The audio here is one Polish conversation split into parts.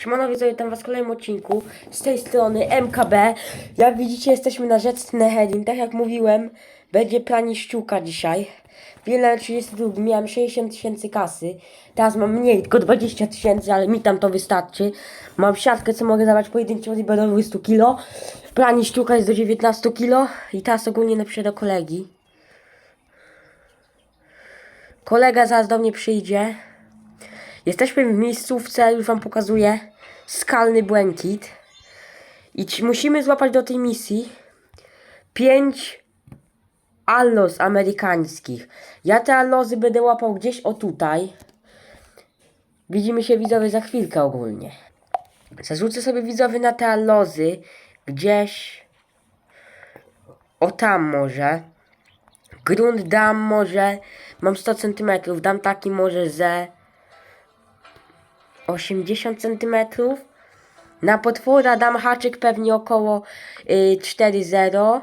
Siemano widzowie, witam was w kolejnym odcinku z tej strony MKB. Jak widzicie jesteśmy na rzece Neherin, tak jak mówiłem, będzie pranie ściółka dzisiaj. Wiele 32, miałem 60 tysięcy kasy, teraz mam mniej, tylko 20 tysięcy, ale mi tam to wystarczy. Mam siatkę, co mogę zabrać pojedynczy do 20 kg. Pranie ściółka jest do 19 kg i teraz ogólnie napiszę do kolegi. Kolega zaraz do mnie przyjdzie. Jesteśmy w miejscówce, już wam pokazuję. Skalny błękit. I musimy złapać do tej misji pięć allos amerykańskich. Ja te allozy będę łapał gdzieś o tutaj. Widzimy się widzowie za chwilkę ogólnie. Zarzucę sobie widzowie na te allozy gdzieś o tam może. Grunt dam może, mam 100 cm, dam taki może ze 80 cm. Na potwora dam haczyk pewnie około y, 4,0.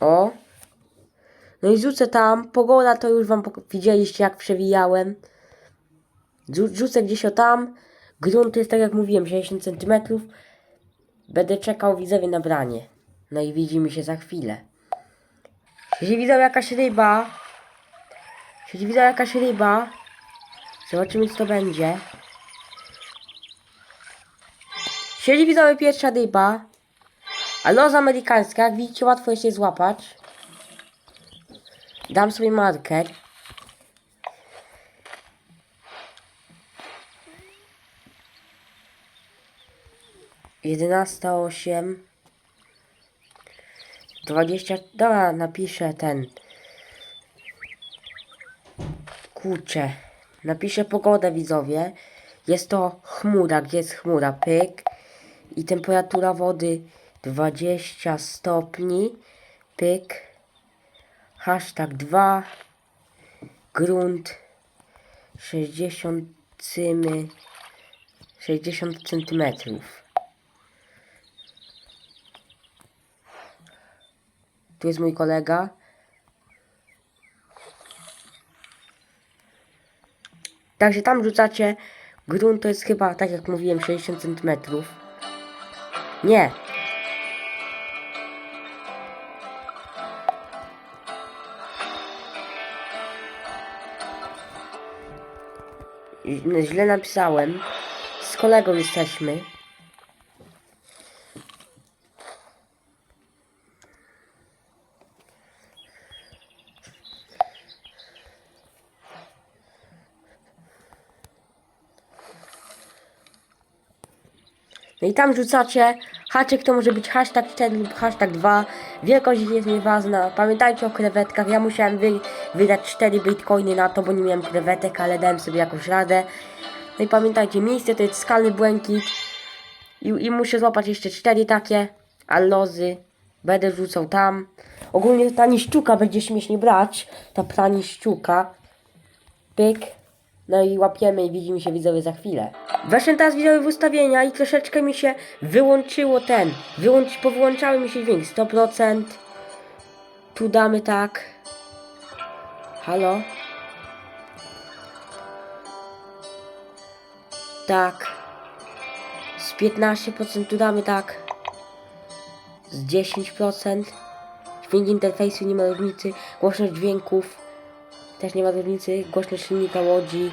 O. No i rzucę tam. Pogoda to już wam widzieliście jak przewijałem. Rzu- Rzucę gdzieś o tam. Grunt jest tak jak mówiłem 60 cm. Będę czekał widzowie na branie. No i widzimy się za chwilę. Jeśli widzę jakaś ryba, jeśli widzę jakaś ryba, zobaczymy co to będzie. Jeśli widzę pierwsza ryba, a los amerykańska, jak widzicie łatwo jest je złapać. Dam sobie marker. Jedenasta osiem. 20. Dobra, napiszę ten. Kurczę. Napiszę pogodę widzowie. Jest to chmura. Gdzie jest chmura? Pyk. I temperatura wody 20 stopni. Pyk. Hashtag 2. Grunt 60 cymy 60 centymetrów. Tu jest mój kolega. Także tam rzucacie. Grunt to jest chyba, tak jak mówiłem, 60 cm. Nie. Źle- napisałem. Z kolegą jesteśmy. I tam rzucacie haczyk to może być hashtag 4 lub hashtag 2. Wielkość jest nieważna. Pamiętajcie o krewetkach. Ja musiałem wy, wydać 4 bitcoiny na to, bo nie miałem krewetek, ale dałem sobie jakąś radę. No i pamiętajcie, miejsce to jest skalny błękit. I, i muszę złapać jeszcze 4 takie allozy. Będę rzucał tam. Ogólnie ta niszczuka będzie śmiesznie brać. Ta pranie ściółka. Pyk. No i łapiemy i widzimy się widzowie za chwilę. Weszłem teraz widzowie w ustawienia i troszeczkę mi się wyłączyło ten. Wyłącz, powyłączały mi się dźwięk 100%. Tu damy tak. Halo? Tak. Z 15% tu damy tak. Z 10%. Dźwięk interfejsu nie ma różnicy. Głośność dźwięków. Też nie ma różnicy. Głośność silnika łodzi.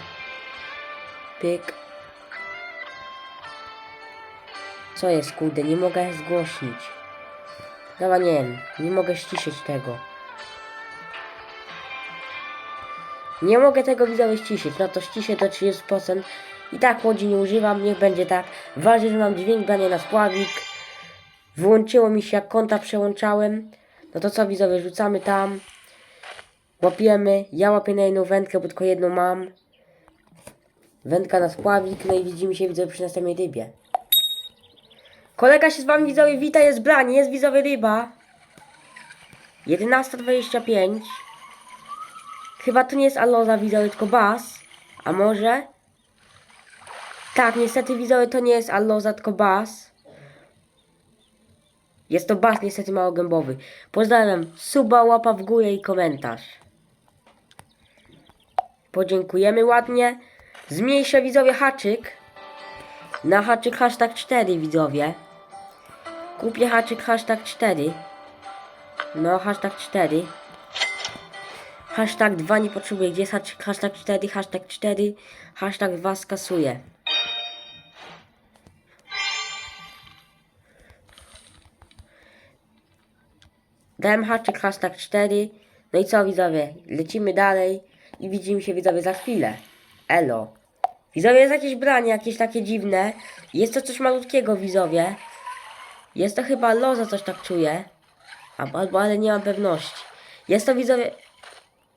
Pyk. Co jest, kurde? Nie mogę zgłośnić. Dobra, nie wiem. Nie mogę ściszyć tego. Nie mogę tego widzowie ściszyć. No to ściszę do 30%. I tak łodzi nie używam. Niech będzie tak. Ważne, że mam dźwięk brania na spławik. Wyłączyło mi się jak konta przełączałem. No to co widzowie, rzucamy tam. Łapiemy. Ja łapię na jedną wędkę, bo tylko jedną mam. Wędka na spławik, no i widzimy się widzowie przy następnej rybie. Kolega się z wami widzowie wita, jest branie, jest widzowie ryba. 11.25 Chyba to nie jest aloza widzowie, tylko bas. A może? Tak, niestety widzowie to nie jest aloza, tylko bas. Jest to bas niestety małogębowy. Pozdrawiam, suba, łapa w górę i komentarz. Podziękujemy ładnie. Zmniejszę widzowie haczyk. Na haczyk hashtag 4 widzowie. Kupię haczyk hashtag 4. No, hashtag 4. Hashtag 2 nie potrzebuję. Gdzie jest haczyk hashtag 4? Hashtag 4. Hashtag 2 skasuję. Dałem haczyk hashtag 4. No i co widzowie? Lecimy dalej i widzimy się widzowie za chwilę. Elo. Widzowie jest jakieś branie, jakieś takie dziwne. Jest to coś malutkiego widzowie. Jest to chyba loza, coś tak czuję. Albo, albo ale nie mam pewności. Jest to widzowie...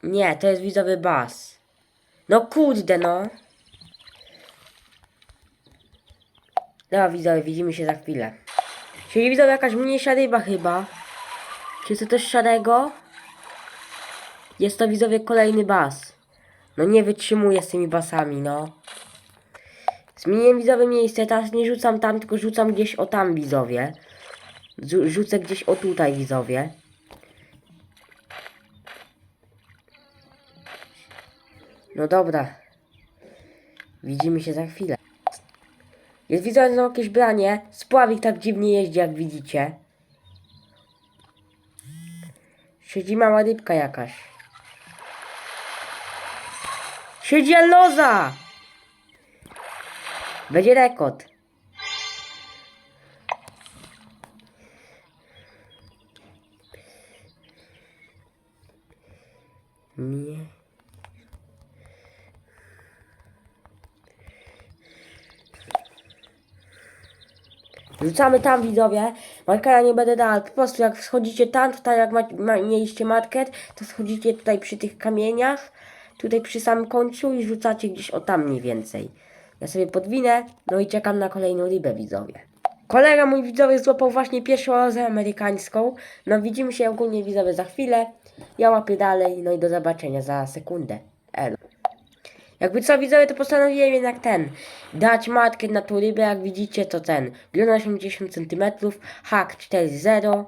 Nie, to jest widzowy bas. No kurde no. Dobra widzowie, widzimy się za chwilę. Czyli widzowie jakaś mniejsza ryba chyba. Czy to też szarego? Jest to widzowie kolejny bas. No nie wytrzymuję z tymi basami, no. Zmieniłem widzowie miejsce, teraz nie rzucam tam, tylko rzucam gdzieś o tam widzowie. Rzu- Rzucę gdzieś o tutaj widzowie. No dobra. Widzimy się za chwilę. Jest widzowie znowu jakieś branie. Spławik tak dziwnie jeździ jak widzicie. Siedzi mała rybka jakaś. Siedzi loza! Będzie rekord. Nie. Rzucamy tam widzowie. Marka ja nie będę dał. Po prostu jak schodzicie tam, tutaj jak mieliście market, to schodzicie tutaj przy tych kamieniach, tutaj przy samym końcu i rzucacie gdzieś o tam mniej więcej. Ja sobie podwinę, no i czekam na kolejną rybę widzowie. Kolega mój widzowie złapał właśnie pierwszą lozę amerykańską. No widzimy się ogólnie widzowie za chwilę. Ja łapię dalej, no i do zobaczenia za sekundę. Elo. Jakby co widzowie, to postanowiłem jednak ten, dać matkę na tą rybę, jak widzicie to ten, glona 80 cm, hack 4.0,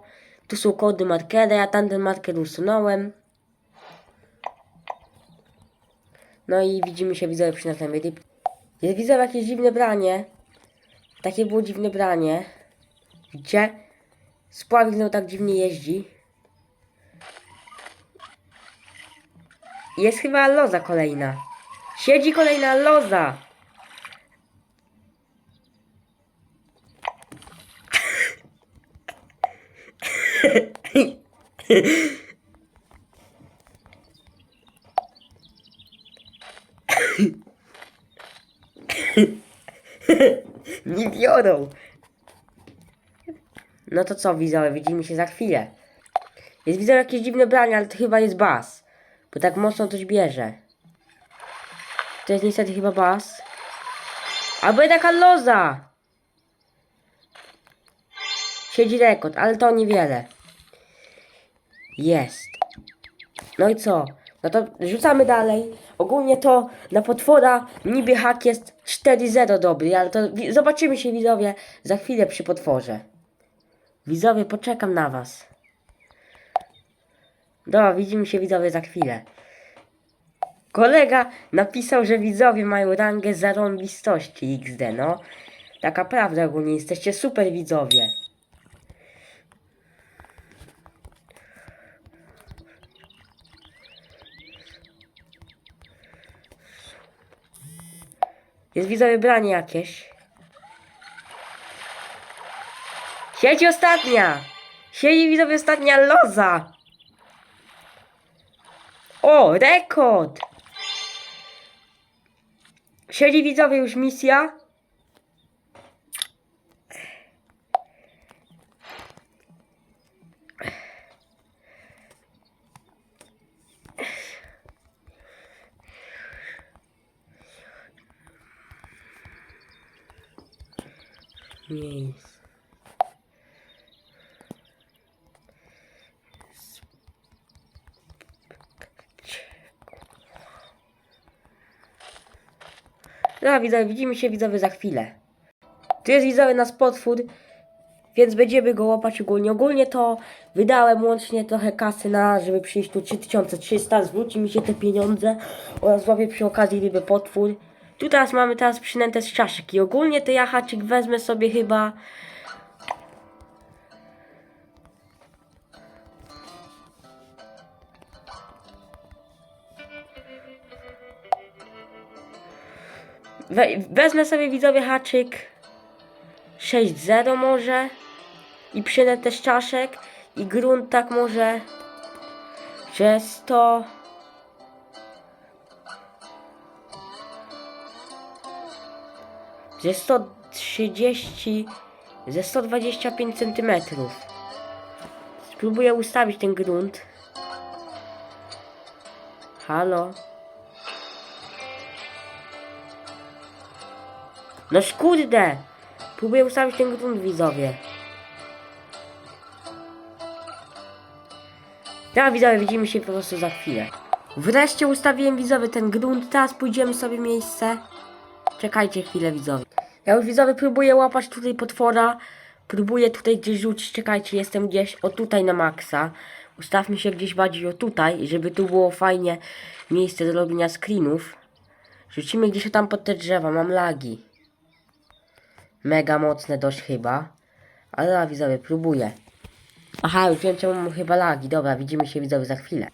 tu są kody markera, ja tamten marker usunąłem. No i widzimy się widzowie przy następnej rybie. Jest widzowie jakieś dziwne branie, takie było dziwne branie, widzicie? Spławik znowu tak dziwnie jeździ. Jest chyba loza kolejna. Siedzi kolejna loza. Nie biorą. No to co, widzowie, widzimy się za chwilę. Jest widzę jakieś dziwne branie, ale to chyba jest bas. Bo tak mocno coś bierze. To jest niestety chyba bas. Albo taka loza! Siedzi rekord, ale to niewiele. Jest. No i co? No to rzucamy dalej. Ogólnie to na potwora niby hak jest 4-0 dobry, ale to zobaczymy się widzowie za chwilę przy potworze. Widzowie, poczekam na was. Dobra, widzimy się widzowie za chwilę. Kolega napisał, że widzowie mają rangę zarąbistości XD, no. Taka prawda ogólnie, jesteście super widzowie. Jest widzowie branie jakieś. Siedzi ostatnia! Siedzi widzowie ostatnia loza! O, rekord! Siedzi widzowie już misja. Miejsce. Widzowie, widzimy się widzowie za chwilę. Tu jest widzowie nasz potwór, więc będziemy go łapać ogólnie. Ogólnie to wydałem łącznie trochę kasy na, żeby przyjść tu 3300, zwróci mi się te pieniądze oraz złapię przy okazji rybę potwór. Tu teraz mamy teraz przynęte z czaszek i ogólnie to ja wezmę sobie chyba... We, wezmę sobie widzowie haczyk. 6-0 może. I przynętę z czaszek. I grunt tak może. Że 100 ze 130 ze 125 cm spróbuję ustawić ten grunt. Halo no kurde próbuję ustawić ten grunt widzowie Dobra widzowie, widzimy się po prostu za chwilę. Wreszcie ustawiłem widzowie ten grunt, teraz pójdziemy sobie miejsce. Czekajcie chwilę widzowie. Ja już widzowie próbuję łapać tutaj potwora. Próbuję tutaj gdzieś rzucić, czekajcie, jestem gdzieś o tutaj na maksa. Ustawmy się gdzieś bardziej o tutaj, żeby tu było fajnie miejsce do robienia screenów. Rzucimy gdzieś tam pod te drzewa, mam lagi. Mega mocne dość chyba. Ale ja widzowie, próbuję. Aha, już wiem czemu mam chyba lagi. Dobra, widzimy się widzowie za chwilę.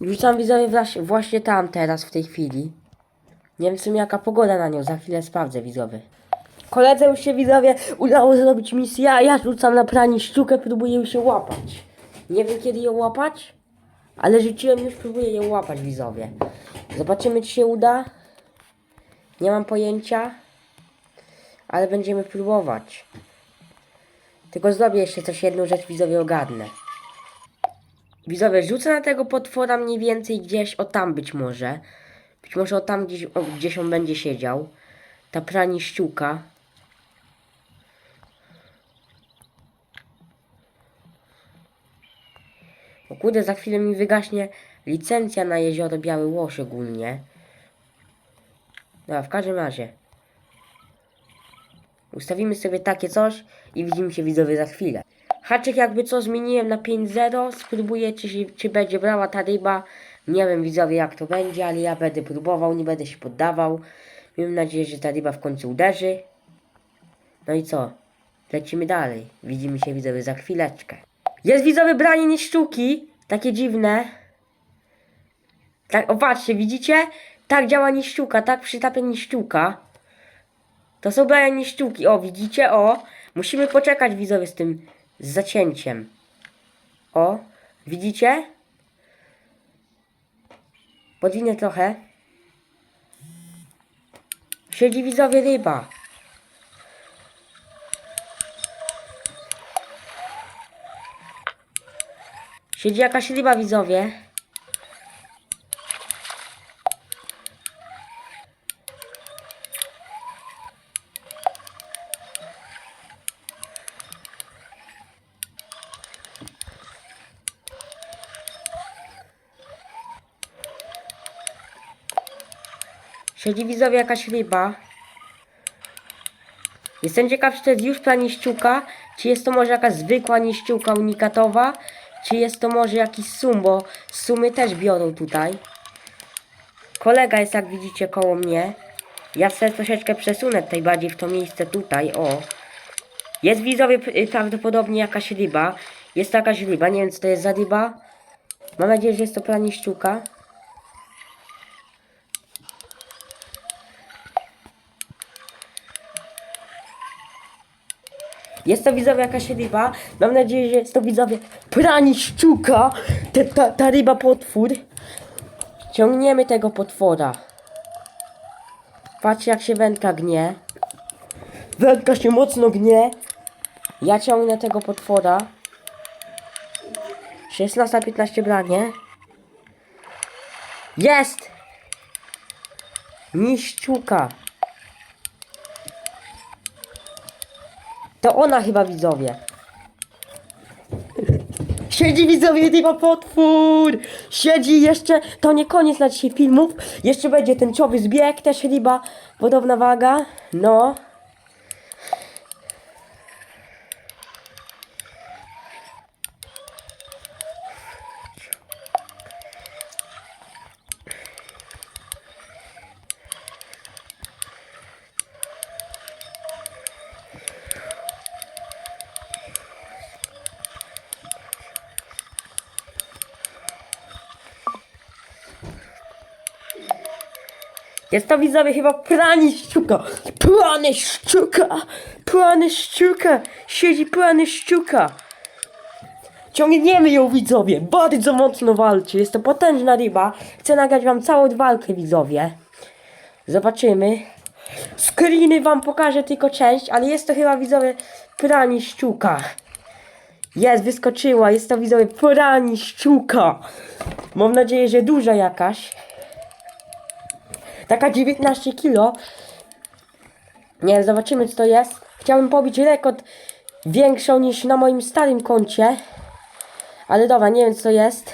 Rzucam widzowie właśnie, tam teraz w tej chwili. Nie wiem w sumie jaka pogoda na nią, za chwilę sprawdzę widzowie. Koledze już się widzowie udało zrobić misję, a ja rzucam na pranie szczukę, próbuję się łapać. Nie wiem kiedy ją łapać, ale rzuciłem już, próbuję ją łapać widzowie. Zobaczymy czy się uda. Nie mam pojęcia, ale będziemy próbować. Tylko zrobię jeszcze coś, jedną rzecz widzowie ogarnę. Widzowie, rzucę na tego potwora mniej więcej gdzieś, o tam być może. Być może o tam gdzieś, o, gdzieś on będzie siedział. Ta prani ściółka. O kurde, za chwilę mi wygaśnie licencja na jezioro Biały Łoś ogólnie. Dobra, w każdym razie. Ustawimy sobie takie coś i widzimy się widzowie za chwilę. Haczyk jakby co zmieniłem na 5-0. Spróbuję czy, się- czy będzie brała ta ryba. Nie wiem widzowie jak to będzie, ale ja będę próbował, nie będę się poddawał. Mam nadzieję, że ta ryba w końcu uderzy. No i co? Lecimy dalej. Widzimy się widzowie za chwileczkę. Jest widzowie branie nieszczuki. Takie dziwne. Tak, o patrzcie, widzicie? Tak działa nieszczuka, tak przytapia nieszczuka. To są brania nieszczuki. O, widzicie? O, musimy poczekać widzowie z tym z zacięciem. O, widzicie? Podwinę trochę. Siedzi widzowie ryba. Siedzi jakaś ryba widzowie. Siedzi widzowie jakaś ryba. Jestem ciekaw, czy to jest już planiściuka, czy jest to może jakaś zwykła niszczułka unikatowa, czy jest to może jakiś sum, bo sumy też biorą tutaj. Kolega jest, jak widzicie, koło mnie. Ja sobie troszeczkę przesunę tutaj bardziej w to miejsce tutaj, o. Jest widzowie p- prawdopodobnie jakaś ryba. Jest to jakaś ryba, nie wiem co to jest za ryba. Mam nadzieję, że jest to planiściuka. Jest to widzowie jakaś ryba. Mam nadzieję, że jest to widzowie prani szczuka. Ta, ta, ta ryba potwór. Ciągniemy tego potwora. Patrzcie jak się wędka gnie. Wędka się mocno gnie. Ja ciągnę tego potwora. 16-15 branie. Jest! Niszczuka. To ona chyba widzowie. Siedzi widzowie, chyba potwór! Siedzi jeszcze, to nie koniec na dzisiaj filmów. Jeszcze będzie tęczowy zbieg, też ryba, podobna waga. No. Jest to widzowie chyba pranie szczuka. Pranie szczuka. Pranie szczuka. Siedzi pranie szczuka. Ciągniemy ją widzowie. Bardzo mocno walczy. Jest to potężna ryba. Chcę nagrać wam całą walkę widzowie. Zobaczymy. Screeny wam pokażę tylko część, ale jest to chyba widzowie pranie szczuka. Jest, wyskoczyła. Jest to widzowie pranie szczuka. Mam nadzieję, że duża jakaś. Taka 19 kilo. Nie zobaczymy co to jest. Chciałbym pobić rekord większą niż na moim starym koncie. Ale dobra, nie wiem co jest.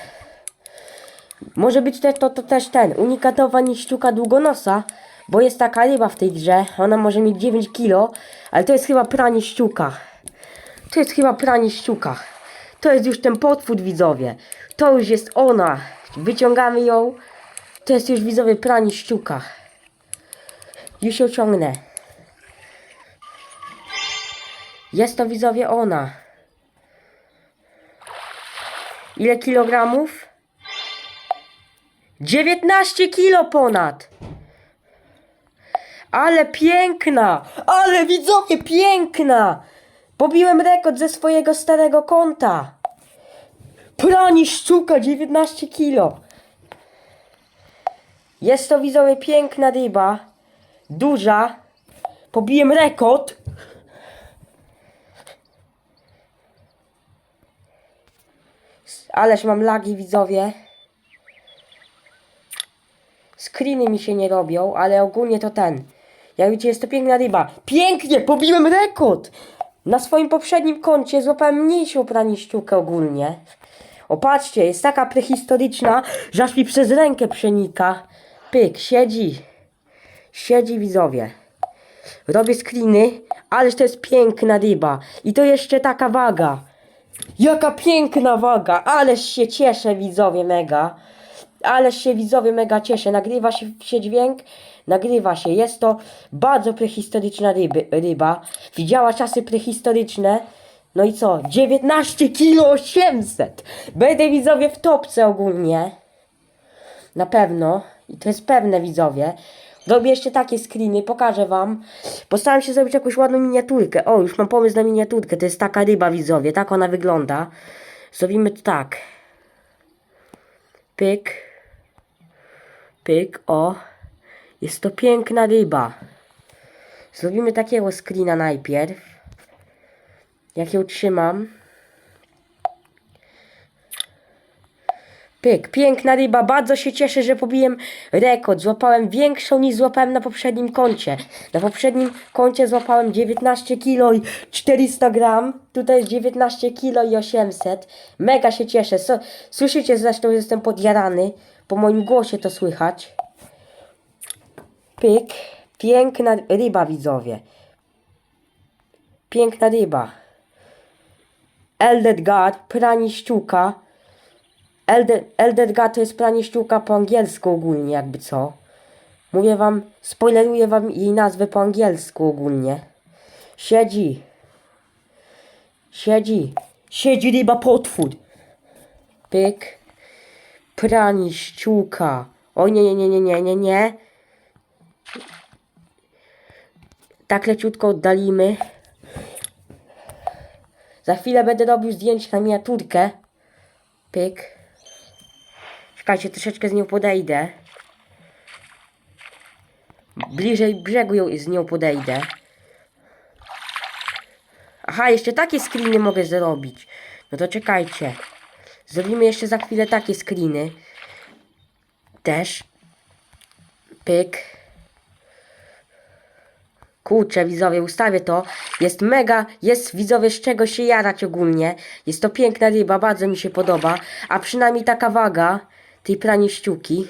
Może być też to, to też ten, unikatowa niszczuka długonosa, bo jest taka ryba w tej grze. Ona może mieć 9 kilo, ale to jest chyba pranie szczuka. To jest chyba pranie szczuka. To jest już ten potwór widzowie. To już jest ona. Wyciągamy ją. To jest już widzowie pranie szczuka. Już ją ciągnę. Jest to widzowie ona. Ile kilogramów? 19 kilo ponad! Ale piękna! Ale widzowie piękna! Pobiłem rekord ze swojego starego konta. Prani szczuka 19 kilo. Jest to widzowie piękna ryba. Duża. Pobiłem rekord. Ależ mam lagi widzowie. Screeny mi się nie robią, ale ogólnie to ten. Jak widzicie, jest to piękna ryba. Pięknie! Pobiłem rekord! Na swoim poprzednim koncie złapałem mniejszą praniszczukę ogólnie. O, patrzcie, jest taka prehistoryczna, że aż mi przez rękę przenika. Pyk, siedzi. Siedzi widzowie. Robię screeny, ależ to jest piękna ryba. I to jeszcze taka waga. Jaka piękna waga, ależ się cieszę widzowie mega. Ależ się widzowie mega cieszę. Nagrywa się, się dźwięk, nagrywa się. Jest to bardzo prehistoryczna ryby, ryba. Widziała czasy prehistoryczne. No i co? 19 kilo 800. Będę widzowie w topce ogólnie. Na pewno. I to jest pewne widzowie. Robię jeszcze takie screeny, pokażę wam. Postaram się zrobić jakąś ładną miniaturkę. O, już mam pomysł na miniaturkę. To jest taka ryba widzowie. Tak ona wygląda. Zrobimy to tak. Pyk. Pyk, o. Jest to piękna ryba. Zrobimy takiego screena najpierw. Jak ją trzymam. Pyk, piękna ryba, bardzo się cieszę, że pobiłem rekord. Złapałem większą niż złapałem na poprzednim koncie. Na poprzednim koncie złapałem 19 kg i 400 gram. Tutaj jest 19 kg i 800. Mega się cieszę. So, słyszycie zresztą, jestem podjarany. Po moim głosie to słychać. Pyk, piękna ryba widzowie. Piękna ryba. Elder God, pranie szczuka. Elder, Elder God to jest szczuka po angielsku ogólnie, jakby co. Mówię wam, spoileruję wam jej nazwę po angielsku ogólnie. Siedzi. Siedzi. Siedzi ryba potwór. Pyk. Szczuka. O nie, nie, nie, nie, nie, nie, nie. Tak leciutko oddalimy. Za chwilę będę robił zdjęcie na miniaturkę. Pyk. Czekajcie, troszeczkę z nią podejdę. Bliżej brzegu ją, z nią podejdę. Aha, jeszcze takie screeny mogę zrobić. No to czekajcie. Zrobimy jeszcze za chwilę takie screeny. Też. Pyk. Kurczę, widzowie, ustawię to. Jest mega, jest widzowie z czego się jarać ogólnie. Jest to piękna ryba, bardzo mi się podoba. A przynajmniej taka waga tej pranie ściółki.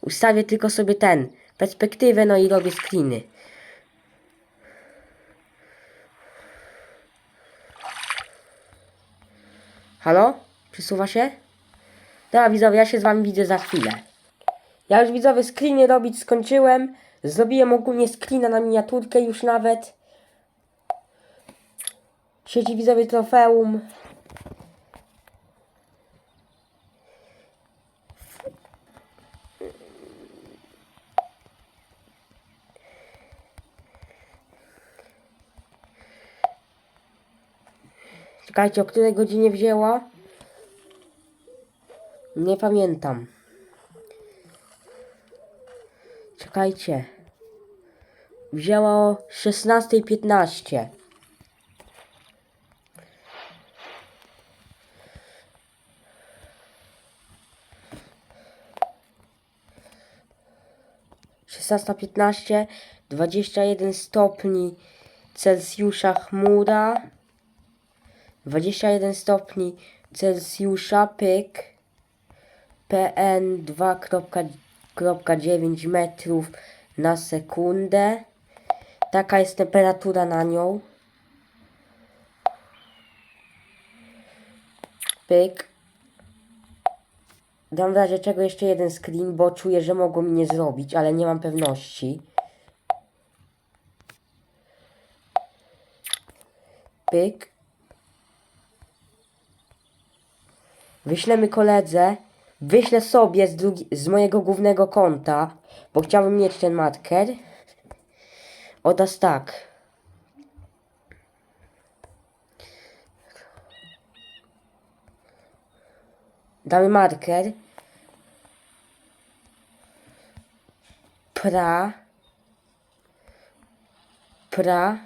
Ustawię tylko sobie ten, perspektywę, no i robię screeny. Halo? Przesuwa się? Dobra widzowie, ja się z wami widzę za chwilę. Ja już widzowie screeny robić skończyłem. Zrobiłem ogólnie screena na miniaturkę już nawet. Siedzi widzowie trofeum. Czekajcie, o której godzinie wzięła? Nie pamiętam. Czekajcie. Wzięła o 16.15. Szesnasta piętnaście, dwadzieścia jeden stopni Celsjusza chmura, dwadzieścia jeden stopni Celsjusza pyk, PN 2.9 metrów na sekundę. Taka jest temperatura na nią. Pyk. Dam w razie czego jeszcze jeden screen, bo czuję, że mogło mi nie zrobić, ale nie mam pewności. Pyk. Wyślemy koledze. Wyślę sobie z, drugi, z mojego głównego konta, bo chciałbym mieć ten marker. Oraz tak. Damy marker. Pra. Pra.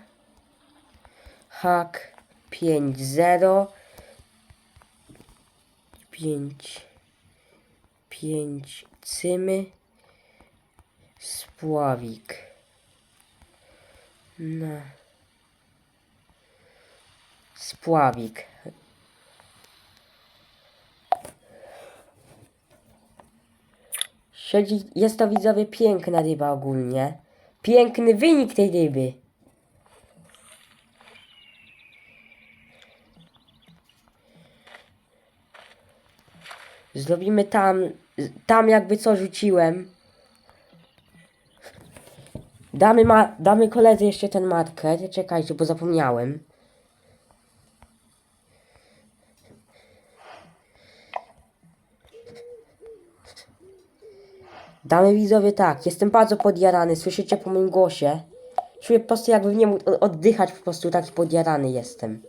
Hak 5-0. 5. 5 cymy. Spławik. Na. Spławik. Siedzi, jest to widzowie piękna ryba ogólnie. Piękny wynik tej ryby. Zrobimy tam, tam jakby co rzuciłem. Damy, ma, damy koledze jeszcze ten marker. Czekajcie, bo zapomniałem. Damy widzowie tak, jestem bardzo podjarany, słyszycie po moim głosie. Czuję po prostu jakby nie mógł oddychać, po prostu taki podjarany jestem.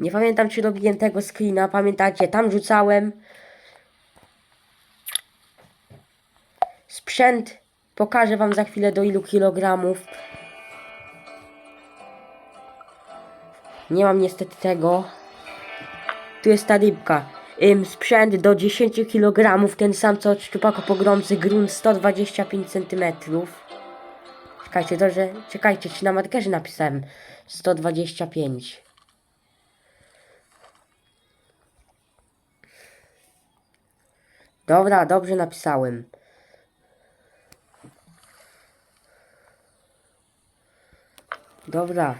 Nie pamiętam, czy robiłem tego screena. Pamiętacie, tam rzucałem. Sprzęt pokażę wam za chwilę do ilu kilogramów. Nie mam niestety tego. Tu jest ta rybka. Ym, sprzęt do 10 kg, ten sam co od szczupaka pogromcy, grunt 125 cm. Czekajcie, że... Czekajcie, czy na markerze napisałem 125. Dobra, dobrze napisałem. Dobra.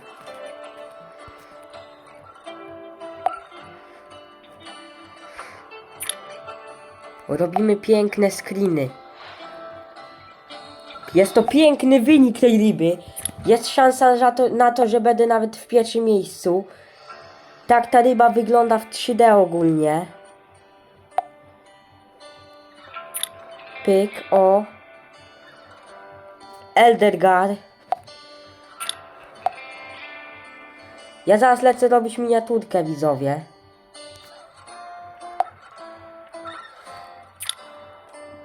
Robimy piękne screeny. Jest to piękny wynik tej ryby. Jest szansa za to, na to, że będę nawet w pierwszym miejscu. Tak ta ryba wygląda w 3D ogólnie. Pyk, o. Eldergar. Ja zaraz lecę robić miniaturkę, widzowie.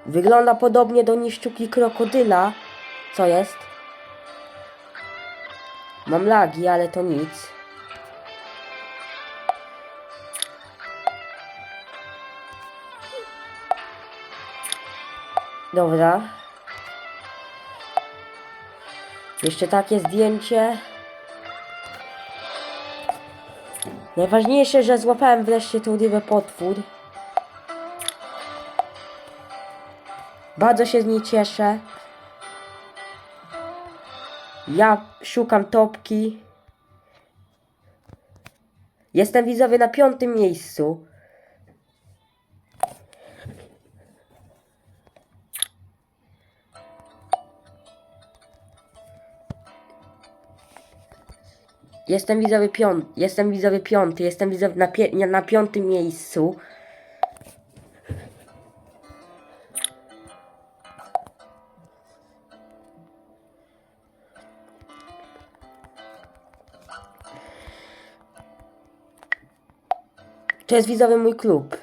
Wygląda podobnie do niszczuki krokodyla. Co jest? Mam lagi, ale to nic. Dobra. Jeszcze takie zdjęcie. Najważniejsze, że złapałem wreszcie tą rybę potwór. Bardzo się z niej cieszę. Ja szukam topki. Jestem widzowie na piątym miejscu. Jestem widzowie piąty, jestem widzowie piąty, jestem widzowie na, pie- na piątym miejscu. To jest widzowie mój klub.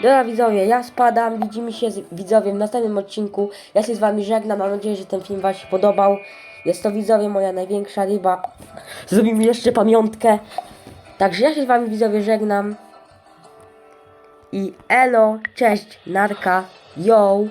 Dobra widzowie, ja spadam, widzimy się z widzowie w następnym odcinku. Ja się z wami żegnam, mam nadzieję, że ten film wam się podobał. Jest to widzowie moja największa ryba. Zrobimy jeszcze pamiątkę. Także ja się z wami widzowie żegnam. I elo, cześć, narka, yo.